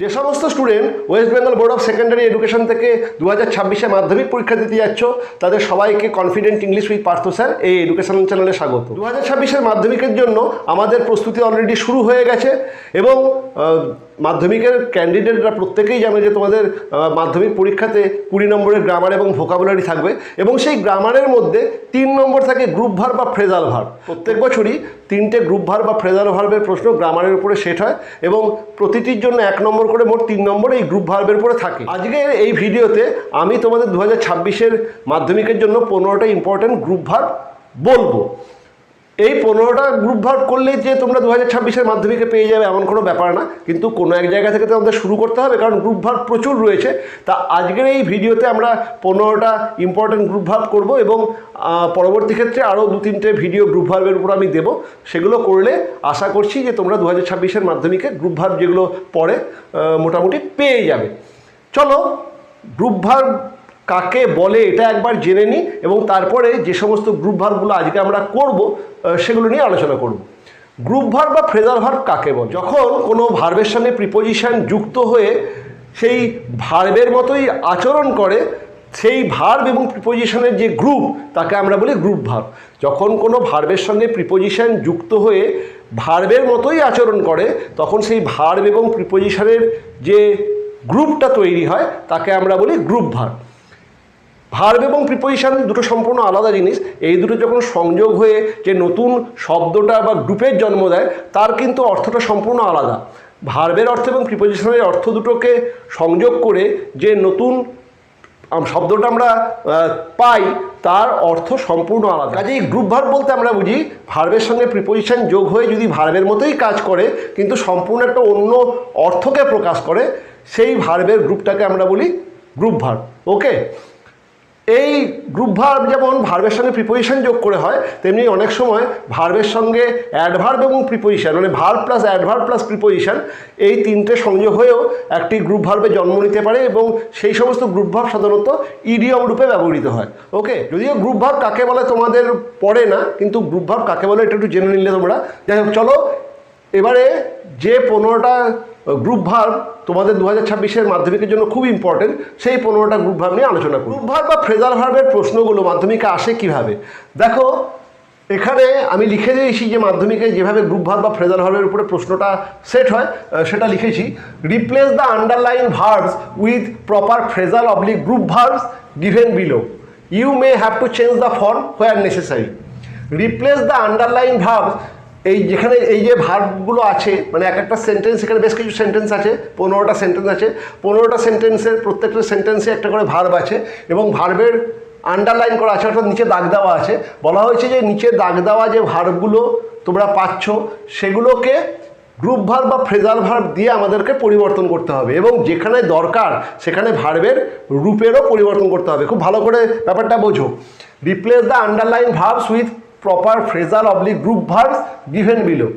যে সমস্ত student West Bengal Board of Secondary Education থেকে দু হাজার ছাব্বিশে মাধ্যমিক পরীক্ষা দিতে যাচ্ছ, তাদের সবাইকে confident English with Partha sir এই এডুকেশন চ্যানেলে স্বাগত। দু হাজার ছাব্বিশের মাধ্যমিকের জন্য আমাদের প্রস্তুতি অলরেডি শুরু হয়ে গেছে এবং মাধ্যমিকের ক্যান্ডিডেটরা প্রত্যেকেই জানে যে তোমাদের মাধ্যমিক পরীক্ষাতে কুড়ি নম্বরের গ্রামার এবং ভোকাবুলারি থাকবে এবং সেই গ্রামারের মধ্যে তিন নম্বর থাকে গ্রুপ ভার বা ফ্রেজাল ভার প্রত্যেক বছরই তিনটে গ্রুপ ভার বা ফ্রেজাল ভার্বের প্রশ্ন গ্রামারের উপরে সেট হয় এবং প্রতিটির জন্য এক নম্বর করে মোট তিন নম্বর এই গ্রুপ ভার্বের উপরে থাকে। আজকে এই ভিডিওতে আমি তোমাদের দু হাজার মাধ্যমিকের জন্য পনেরোটা ইম্পর্ট্যান্ট গ্রুপ ভার্ব বলব। এই পনেরোটা গ্রুপ ভাগ করলেই যে তোমরা দু হাজার ছাব্বিশের মাধ্যমিকে পেয়ে যাবে এমন কোনো ব্যাপার না। কিন্তু কোনো এক জায়গা থেকে তো আমাদের শুরু করতে হবে, কারণ গ্রুপ ভাগ প্রচুর রয়েছে। তা আজকের এই ভিডিওতে আমরা পনেরোটা ইম্পর্টেন্ট গ্রুপ ভাগ করব এবং পরবর্তী ক্ষেত্রে আরও দু তিনটে ভিডিও গ্রুপ ভার্বের উপর আমি দেবো। সেগুলো করলে আশা করছি যে তোমরা দু হাজার ছাব্বিশের মাধ্যমিকে গ্রুপ ভার্ব যেগুলো পড়ে মোটামুটি পেয়ে যাবে। চলো গ্রুপ ভার্ব কাকে বলে এটা একবার জেনে নিই এবং তারপরে যে সমস্ত গ্রুপ ভার্বগুলো আজকে আমরা করব সেগুলো নিয়ে আলোচনা করব। গ্রুপ ভার্ব বা ফ্রেজাল ভার্ব কাকে বলে? যখন কোনো ভার্বের সঙ্গে প্রিপোজিশন যুক্ত হয়ে সেই ভার্বের মতোই আচরণ করে, সেই ভার্ব এবং প্রিপোজিশনের যে গ্রুপ তাকে আমরা বলি গ্রুপ ভার্ব যখন কোনো ভার্বের সঙ্গে প্রিপোজিশন যুক্ত হয়ে ভার্বের মতোই আচরণ করে, তখন সেই ভার্ব এবং প্রিপোজিশনের যে গ্রুপটা তৈরি হয়, তাকে আমরা বলি গ্রুপ ভার্ব ভার্ব এবং প্রিপোজিশন দুটো সম্পূর্ণ আলাদা জিনিস। এই দুটো যখন সংযোগ হয়ে যে নতুন শব্দটা বা গ্রুপের জন্ম দেয়, তার কিন্তু অর্থটা সম্পূর্ণ আলাদা। ভার্বের অর্থ এবং প্রিপোজিশনের অর্থ দুটোকে সংযোগ করে যে নতুন শব্দটা আমরা পাই, তার অর্থ সম্পূর্ণ আলাদা। কাজেই গ্রুপ ভার্ব বলতে আমরা বুঝি, ভার্বের সঙ্গে প্রিপোজিশন যোগ হয়ে যদি ভার্বের মতোই কাজ করে, কিন্তু সম্পূর্ণ একটা অন্য অর্থকে প্রকাশ করে, সেই ভার্বের গ্রুপটাকে আমরা বলি গ্রুপ ভার্ব। ওকে? এই গ্রুপ ভার্ব যেমন ভার্বের সঙ্গে প্রিপোজিশন যোগ করে হয়, তেমনি অনেক সময় ভার্বের সঙ্গে অ্যাডভার্ব এবং প্রিপোজিশন মানে verb plus adverb plus preposition এই তিনটে সংযোগ হয়েও একটি গ্রুপ ভার্বে জন্ম নিতে পারে এবং সেই সমস্ত গ্রুপ ভার্ব সাধারণত ইডিয়ম রূপে ব্যবহৃত হয়। ওকে যদিও গ্রুপ ভার্ব কাকে বলে তোমাদের পড়ে না, কিন্তু গ্রুপ ভার্ব কাকে বলে এটা একটু জেনে নিলে তোমরা। যাই হোক, চলো, এবারে যে পনেরোটা গ্রুপ ভার্ব তোমাদের দু হাজার ছাব্বিশের মাধ্যমিকের জন্য খুব ইম্পর্টেন্ট সেই পনেরোটা গ্রুপ ভার্ব নিয়ে আলোচনা করি গ্রুপ ভার্ব বা ফ্রেজাল ভার্বের প্রশ্নগুলো মাধ্যমিকে আসে কীভাবে? দেখো, এখানে আমি লিখে দিয়েছি যে মাধ্যমিকে যেভাবে গ্রুপ ভার্ব বা ফ্রেজাল ভার্বের উপরে প্রশ্নটা সেট হয় সেটা লিখেছি। Replace the underline verbs with proper phrasal oblique group verbs given below you may have to change the form where necessary replace the underline verb এই যেখানে এই যে ভার্বগুলো আছে মানে এক একটা সেন্টেন্স এখানে বেশ কিছু সেন্টেন্স আছে, পনেরোটা সেন্টেন্স আছে। পনেরোটা সেন্টেন্সের প্রত্যেকটা সেন্টেন্সে একটা করে ভার্ব আছে এবং ভার্বের আন্ডারলাইন করা আছে, অর্থাৎ নিচে দাগ দেওয়া আছে। বলা হয়েছে যে নিচে দাগ দেওয়া যে ভার্বগুলো তোমরা পাচ্ছ, সেগুলোকে গ্রুপ ভার্ব বা ফ্রেজাল ভার্ব দিয়ে আমাদেরকে পরিবর্তন করতে হবে এবং যেখানে দরকার, সেখানে ভার্বের রূপেরও পরিবর্তন করতে হবে। খুব ভালো করে ব্যাপারটা বোঝো। Replace the underline verbs with proper phrasal oblique group verbs given below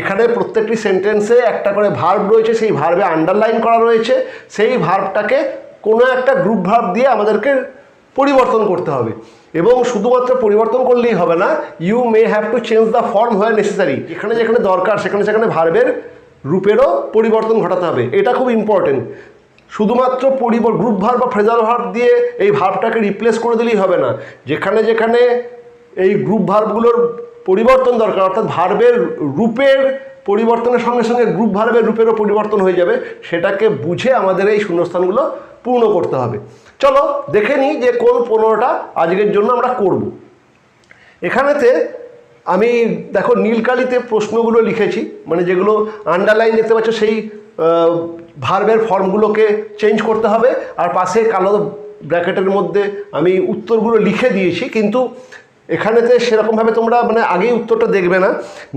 এখানে প্রত্যেকটি সেন্টেন্সে একটা করে ভার্ব রয়েছে, সেই ভার্বে আন্ডারলাইন করা রয়েছে। সেই ভার্বটাকে কোনো একটা গ্রুপ ভার্ব দিয়ে আমাদেরকে পরিবর্তন করতে হবে। এবং শুধুমাত্র পরিবর্তন করলেই হবে না you may have to change the form where necessary এখানে যেখানে দরকার, সেখানে সেখানে ভার্বের রূপেরও পরিবর্তন ঘটাতে হবে। এটা খুব ইম্পর্টেন্ট শুধুমাত্র পরিবর গ্রুপ ভার্ব বা ফ্রেজাল ভার্ব দিয়ে এই ভার্বটাকে রিপ্লেস করে দিলেই হবে না। যেখানে যেখানে এই গ্রুপ ভার্বগুলোর পরিবর্তন দরকার, অর্থাৎ ভার্বের রূপের পরিবর্তনের সঙ্গে সঙ্গে গ্রুপ ভার্বের রূপেরও পরিবর্তন হয়ে যাবে। সেটাকে বুঝে আমাদের এই শূন্যস্থানগুলো পূর্ণ করতে হবে। চলো দেখে নিই যে কোন পনেরোটা আজকের জন্য আমরা করব। এখানেতে আমি দেখো নীলকালিতে প্রশ্নগুলো লিখেছি মানে যেগুলো আন্ডারলাইন দেখতে পাচ্ছ সেই ভার্বের ফর্মগুলোকে চেঞ্জ করতে হবে। আর পাশে কালো ব্র্যাকেটের মধ্যে আমি উত্তরগুলো লিখে দিয়েছি, কিন্তু এখানেতে সেরকমভাবে তোমরা মানে আগেই উত্তরটা দেখবে না।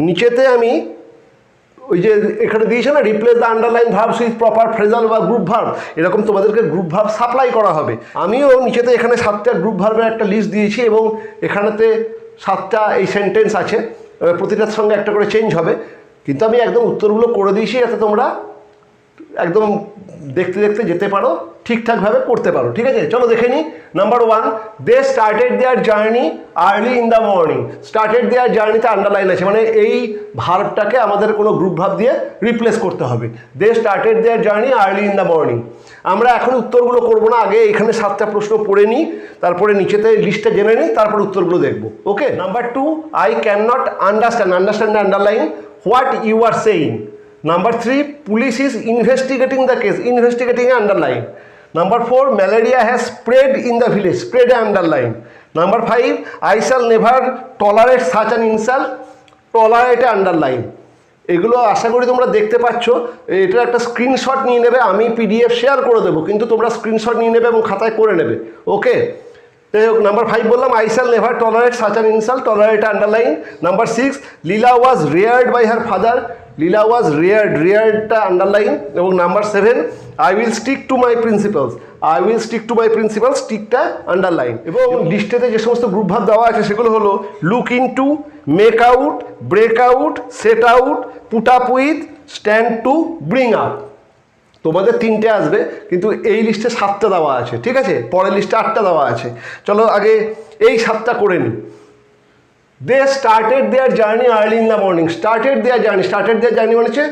নিচেতে আমি ওই যে এখানে দিয়েছে না replace the underline verbs with proper phrasal বা গ্রুপ ভার্ব এরকম তোমাদেরকে গ্রুপ ভার্ব সাপ্লাই করা হবে। আমিও নিচেতে এখানে সাতটা গ্রুপ ভার্বের একটা লিস্ট দিয়েছি এবং এখানেতে সাতটা এই সেন্টেন্স আছে। প্রতিটার সঙ্গে একটা করে চেঞ্জ হবে। কিন্তু আমি একদম উত্তরগুলো করে দিয়েছি, যাতে তোমরা একদম দেখতে দেখতে যেতে পারো, ঠিকঠাকভাবে করতে পারো, ঠিক আছে? চলো দেখে নিই number one they started their journey early in the morning started their জার্নিতে আন্ডারলাইন আছে মানে এই ভার্বটাকে আমাদের কোনো গ্রুপ ভাব দিয়ে রিপ্লেস করতে হবে। They started their journey early in the morning আমরা এখন উত্তরগুলো করব না, আগে এখানে সাতটা প্রশ্ন পড়ে নিই তারপরে নিচেতে লিস্টটা জেনে নিই তারপর উত্তরগুলো দেখব okay number two I cannot understand understand underline what you are saying number three police is investigating the case investigating a underline number four malaria has spread in the village spread underline number five I shall never tolerate such an insult tolerate a underline এগুলো আশা করি তোমরা দেখতে পাচ্ছ। এটার একটা screenshot নিয়ে নেবে, আমি পিডিএফ শেয়ার করে দেবো, কিন্তু তোমরা স্ক্রিনশট নিয়ে নেবে এবং খাতায় করে নেবে। ওকে যাই হোক নাম্বার ফাইভ বললাম I shall never tolerate such an insult tolerate underline number six Leela was reared by her father Leela was reared রেয়ার্ডটা underline এবং number seven I will stick to my principles I will stick to my principle স্টিকটা underline এবং লিস্টেতে যে সমস্ত group ভাব দেওয়া আছে সেগুলো হলো look into make out break out set out put up with stand to bring up তোমাদের তিনটে আসবে কিন্তু এই লিস্টে সাতটা দেওয়া আছে ঠিক আছে? পরের লিস্টে আটটা দেওয়া আছে। চলো আগে এই সাতটা করে নিই they started their journey early in the morning started their journey started their journey মানে হচ্ছে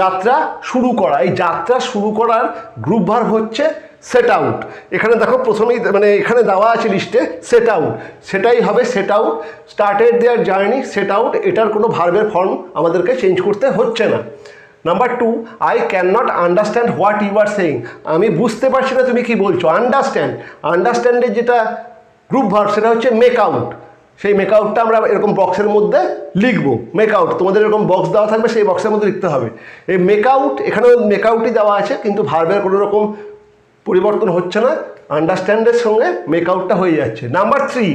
যাত্রা শুরু করা। এই যাত্রা শুরু করার গ্রুপ ভার হচ্ছে সেট আউট এখানে দেখো প্রথমেই মানে এখানে দেওয়া আছে লিস্টে সেট আউট সেটাই হবে set out started their journey set out এটার কোনো ভার্বের ফর্ম আমাদেরকে চেঞ্জ করতে হচ্ছে না। Number two I cannot understand what you are saying আমি বুঝতে পারছি না তুমি কি বলছো। আন্ডারস্ট্যান্ড আন্ডারস্ট্যান্ডের যেটা গ্রুপ ভার্ব সেটা হচ্ছে মেক আউট সেই মেকআউটটা আমরা এরকম বক্সের মধ্যে লিখব। মেকআউট তোমাদের এরকম বক্স দেওয়া থাকবে, সেই বক্সের মধ্যে লিখতে হবে। এই মেকআউট এখানেও মেকআউটই দেওয়া আছে, কিন্তু ভার্বের কোনো রকম পরিবর্তন হচ্ছে না। আন্ডারস্ট্যান্ডের সঙ্গে মেকআউটটা হয়ে যাচ্ছে। Number three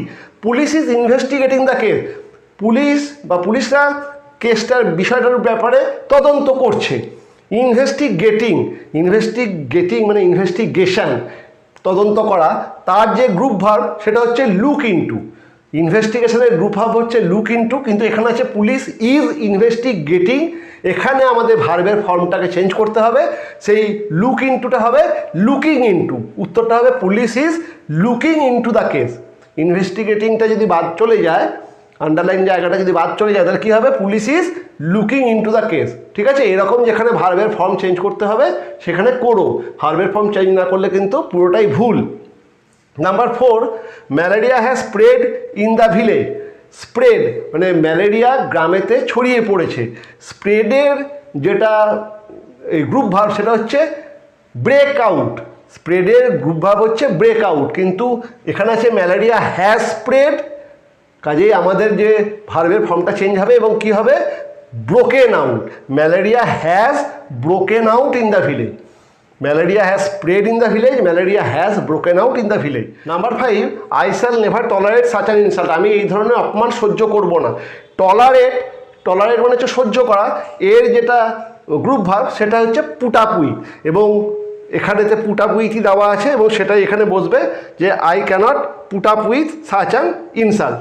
police is investigating the case police বা পুলিশরা কেসটার বিষয়টার ব্যাপারে তদন্ত করছে। ইনভেস্টিগেটিং ইনভেস্টিগেটিং মানে ইনভেস্টিগেশন তদন্ত করা। তার যে গ্রুপ ভার্ব সেটা হচ্ছে লুক ইনটু ইনভেস্টিগেশনের গ্রুপ হাব হচ্ছে লুক ইনটু কিন্তু এখানে আছে পুলিশ ইজ ইনভেস্টিগেটিং এখানে আমাদের ভার্বের ফর্মটাকে চেঞ্জ করতে হবে। সেই লুক ইনটুটা হবে লুকিং ইনটু উত্তরটা হবে police is looking into the case ইনভেস্টিগেটিংটা যদি বাদ চলে যায় আন্ডারলাইন জায়গাটা যদি বাদ চলে যায়, তাহলে কী হবে? Police is looking into the case ঠিক আছে? এরকম যেখানে ভার্বের ফর্ম চেঞ্জ করতে হবে, সেখানে করো। ভার্বের ফর্ম চেঞ্জ না করলে কিন্তু পুরোটাই ভুল। Number four malaria has spread in the village spread মানে ম্যালেরিয়া গ্রামেতে ছড়িয়ে পড়েছে। স্প্রেডের যেটা, এই গ্রুপ ভাব সেটা হচ্ছে ব্রেক আউট স্প্রেডের গ্রুপ ভাব হচ্ছে ব্রেক আউট কিন্তু এখানে আছে ম্যালেরিয়া হ্যাজ স্প্রেড কাজেই আমাদের যে ভার্বের ফর্মটা চেঞ্জ হবে এবং কি হবে? Broken out malaria has broken out in the village malaria has spread in the village malaria has broken out in the village number five I shall never tolerate such an insult আমি এই ধরনের অপমান সহ্য করব না। Tolerate tolerate মানে হচ্ছে সহ্য করা। এর যেটা গ্রুপ ভাব সেটা হচ্ছে পুটাপুই। এবং এখানেতে পুটাপুইটি দেওয়া আছে এবং সেটাই এখানে বসবে যে I can't put up with such an insult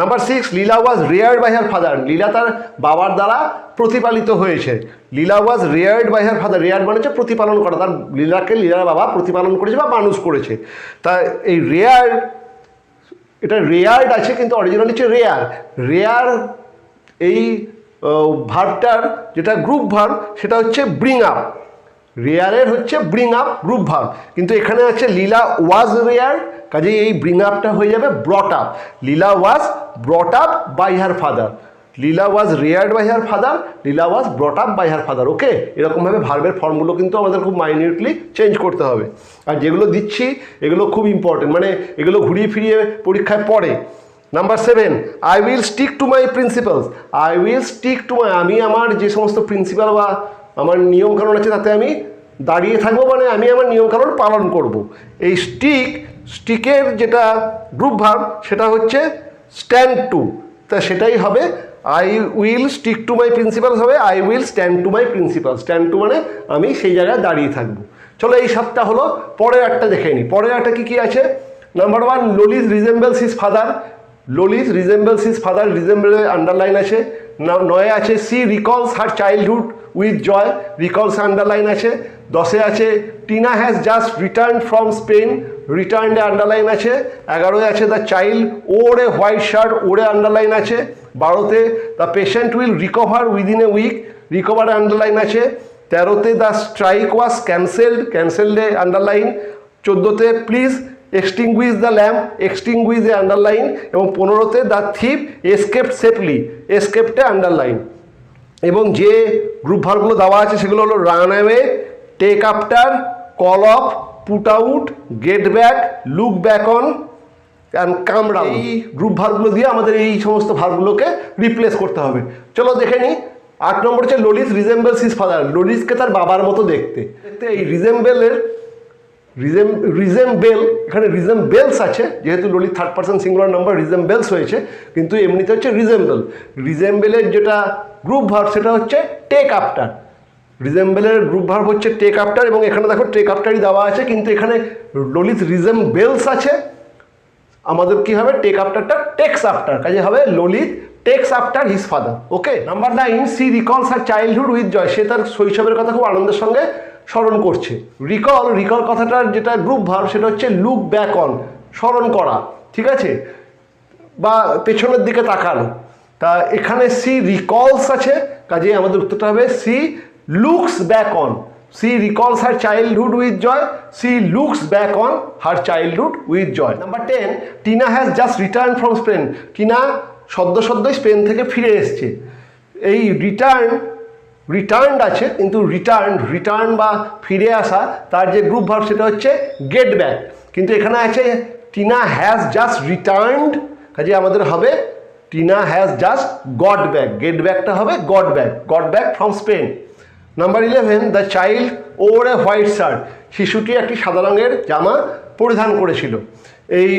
number six Leela was reared by her father Leela তার বাবার দ্বারা প্রতিপালিত হয়েছে। লীলা was reared by her father রেয়ার্ড মানে হচ্ছে প্রতিপালন করা। তার লীলাকে লীলার বাবা প্রতিপালন করেছে বা মানুষ করেছে। তা এই রেয়ার্ড এটা রেয়ার্ড আছে কিন্তু অরিজিনাল হচ্ছে রেয়ার রেয়ার এই ভার্বটার যেটা গ্রুপ ভার্ব সেটা হচ্ছে ব্রিং আপ রেয়ারের হচ্ছে ব্রিং আপ গ্রুপ ভার্ব কিন্তু এখানে আছে লীলা ওয়াজ রেয়ার কাজেই এই ব্রিং আপটা হয়ে যাবে brought up Leela was brought up by her father Leela was reared by her father Leela was brought up by her father okay এরকমভাবে ভার্বের ফর্মগুলো কিন্তু আমাদের খুব মাইনিউটলি চেঞ্জ করতে হবে। আর যেগুলো দিচ্ছি, এগুলো খুব ইম্পর্টেন্ট মানে এগুলো ঘুরিয়ে ফিরিয়ে পরীক্ষায় পড়ে। Number seven I will stick to my principles I will stick to my আমি আমার যে সমস্ত প্রিন্সিপাল বা আমার নিয়মকানুন আছে তাতে আমি দাঁড়িয়ে থাকব মানে আমি আমার নিয়মকানুন পালন করব। এই স্টিক স্টিকের যেটা গ্রুপ ভাব সেটা হচ্ছে স্ট্যান্ড টু তা সেটাই হবে I will stick to my principles হবে I will stand to my principle stand to মানে আমি সেই জায়গায় দাঁড়িয়ে থাকব। চলো এই সাতটা হলো পরের একটা দেখে নিই পরের একটা কী কী আছে? Number one Lalit resembles his father Lalit resembles his father resemble underline আছে। নয় আছে she recalls her childhood with Joy. Recalls underline আছে, দশে আছে Tina has just return from Spain রিটার্নে underline আছে, এগারোয় আছে the child wore white shirt wore underline আছে, বারোতে the patient will recover within a week recover underline আছে, তেরোতে দ্য স্ট্রাইক ওয়াজ ক্যান্সেলড ক্যান্সেলডে underline চোদ্দোতে please extinguish the lamp extinguish a underline এবং পনেরোতে দ্য থিপ এসকেপ্ট সেফলি এসকেপ্টে underline এবং যে গ্রুপ ভার্বগুলো দেওয়া আছে সেগুলো হলো run away take after call off put out get back look back on and কামড়া এই গ্রুপ ভার্বগুলো দিয়ে আমাদের এই সমস্ত ভার্বগুলোকে রিপ্লেস করতে হবে। চলো দেখে নিই। আট নম্বর হচ্ছে ললিস রিজেম্বেলস হিজ ফাদার ললিসকে তার বাবার মতো দেখতে। দেখতে। এই রিজেম্বেলের রিজেম রিজেম্বেল এখানে রিজেম্বেলস আছে, যেহেতু Lalit third person singular number resembles হয়েছে, কিন্তু এমনিতে হচ্ছে রিজেম্বেল রিজেম্বেলের যেটা গ্রুপ ভার্ব সেটা হচ্ছে টেক আফটার রিজেম্বেলের গ্রুপ ভার্ব হচ্ছে টেক আফটার এবং এখানে দেখো টেক আফটারই দেওয়া আছে, কিন্তু এখানে ললিত রিজেম্বেলস আছে। আমাদের কি হবে? টেক আফটারটা টেক্স আফটার কাজে হবে Lalit takes after his father okay number nine she recalls her childhood with Joy সে তার শৈশবের কথা খুব আনন্দের সঙ্গে স্মরণ করছে। রিকল রিকল কথাটার যেটা গ্রুপ ভার সেটা হচ্ছে লুক ব্যাক অন স্মরণ করা, ঠিক আছে? বা পেছনের দিকে তাকানো। তা এখানে সি রিকলস আছে কাজে আমাদের উত্তরটা হবে she looks back on she recalls her childhood with Joy she looks back on her childhood with Joy number ten Tina has just return from Spain Tina সদ্য সদ্যই স্পেন থেকে ফিরে এসছে। এই রিটার্ন রিটার্নড আছে, কিন্তু রিটার্ন রিটার্ন বা ফিরে আসা, তার যে গ্রুপ ভার্ব সেটা হচ্ছে গেট ব্যাক কিন্তু এখানে আছে, টিনা হ্যাজ জাস্ট রিটার্নড কাজে আমাদের হবে, Tina has just got back get ব্যাকটা হবে got back got back from Spain number eleven the child wore a white shirt শিশুটি একটি সাদা রঙের জামা পরিধান করেছিল। এই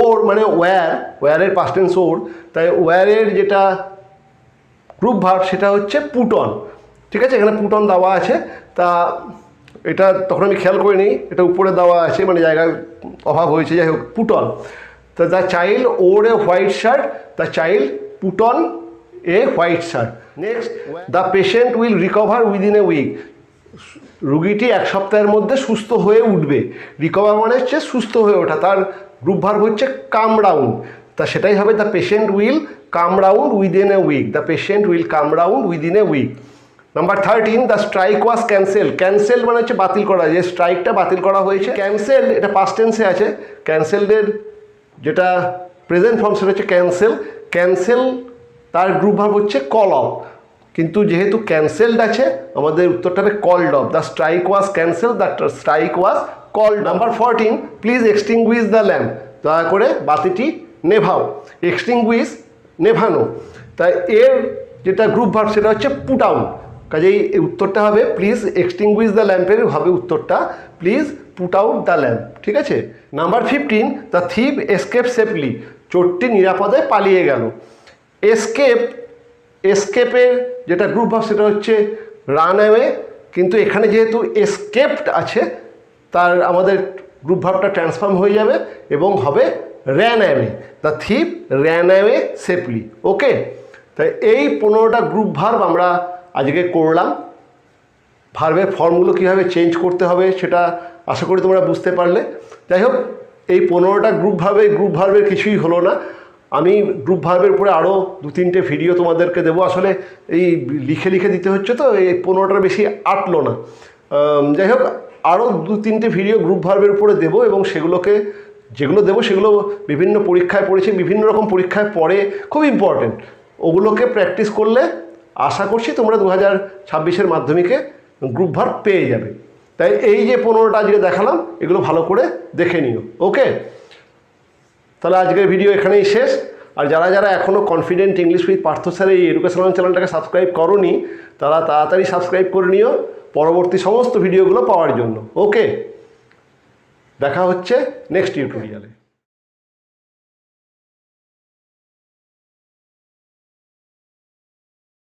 ওর মানে ওয়্যার ওয়্যারের পাস্টেন্স ওর তাই ওয়্যারের যেটা গ্রুপ ভার্ব সেটা হচ্ছে পুটন ঠিক আছে? এখানে পুটন দেওয়া আছে। তা এটা তখন আমি খেয়াল করিনি। এটা উপরে দেওয়া আছে মানে জায়গার অভাব হয়েছে। যাই হোক, পুটন। তা the child wore a white shirt, the child put on a white shirt. Next, the patient will recover within a week. রুগীটি এক সপ্তাহের মধ্যে সুস্থ হয়ে উঠবে। রিকভার মানে হচ্ছে সুস্থ হয়ে ওঠা। তার গ্রুপ ভার্ব হচ্ছে কাম ডাউন তা সেটাই হবে the patient will come round within a week. The patient will come round within a week. Number thirteen the strike was cancel cancel মানে হচ্ছে বাতিল করা। যে স্ট্রাইকটা বাতিল করা হয়েছে ক্যান্সেল এটা পাস্ট টেন্সে আছে। ক্যান্সেলের যেটা প্রেজেন্ট ফর্ম সেটা হচ্ছে ক্যান্সেল ক্যান্সেল তার গ্রুপ ভার্ব হচ্ছে কল অফ কিন্তু যেহেতু ক্যান্সেলড আছে, আমাদের উত্তরটা called off the strike was cancel the strike was called number fourteen please extinguish the lamp দয়া করে বাতিটি নেভাও। এক্সটিংগুইজ নেভানো। তাই এর যেটা গ্রুপ ভার্ব সেটা হচ্ছে পুট আউট কাজেই এই উত্তরটা হবে প্লিজ এক্সটিংগুইজ দ্য ল্যাম্পের হবে উত্তরটা please put out the lamp ঠিক আছে? Number fifteen the thief escape safely চোরটি নিরাপদে পালিয়ে গেল। এসকেপ এসকেপের যেটা গ্রুপ ভাব সেটা হচ্ছে রান অ্যাওয়ে কিন্তু এখানে যেহেতু এসকেপড আছে, তার আমাদের গ্রুপ ভাবটা ট্রান্সফর্ম হয়ে যাবে এবং হবে ran away the thief ran away safely okay তাই এই পনেরোটা গ্রুপ ভার্ব আমরা আজকে করলাম। ভার্বের ফর্মগুলো কীভাবে চেঞ্জ করতে হবে সেটা আশা করি তোমরা বুঝতে পারলে। যাই হোক, এই পনেরোটা গ্রুপ ভার্বে গ্রুপ ভার্বের কিছুই হলো না। আমি গ্রুপ ভার্বের উপরে আরও দু তিনটে ভিডিও তোমাদেরকে দেবো। আসলে এই লিখে লিখে দিতে হচ্ছে তো, এই পনেরোটার বেশি আটলো না। যাই হোক আরও দু তিনটে ভিডিও গ্রুপ ভার্বের উপরে দেবো এবং সেগুলোকে, যেগুলো দেবো সেগুলো বিভিন্ন পরীক্ষায় পড়েছে। বিভিন্ন রকম পরীক্ষায় পড়ে, খুব ইম্পর্টেন্ট ওগুলোকে প্র্যাকটিস করলে আশা করছি তোমরা দু হাজার ছাব্বিশের মাধ্যমিকে গ্রুপ ভার পেয়ে যাবে। তাই এই যে পনেরোটা আজকে দেখালাম, এগুলো ভালো করে দেখে নিও। ওকে? তাহলে আজকের ভিডিও এখানেই শেষ। আর যারা যারা এখনও confident English with Parth sir এই এডুকেশনাল চ্যানেলটাকে সাবস্ক্রাইব করনি, তারা তাড়াতাড়ি সাবস্ক্রাইব করে নিও পরবর্তী সমস্ত ভিডিওগুলো পাওয়ার জন্য। ওকে? দেখা হচ্ছে নেক্সট টিউটোরিয়ালে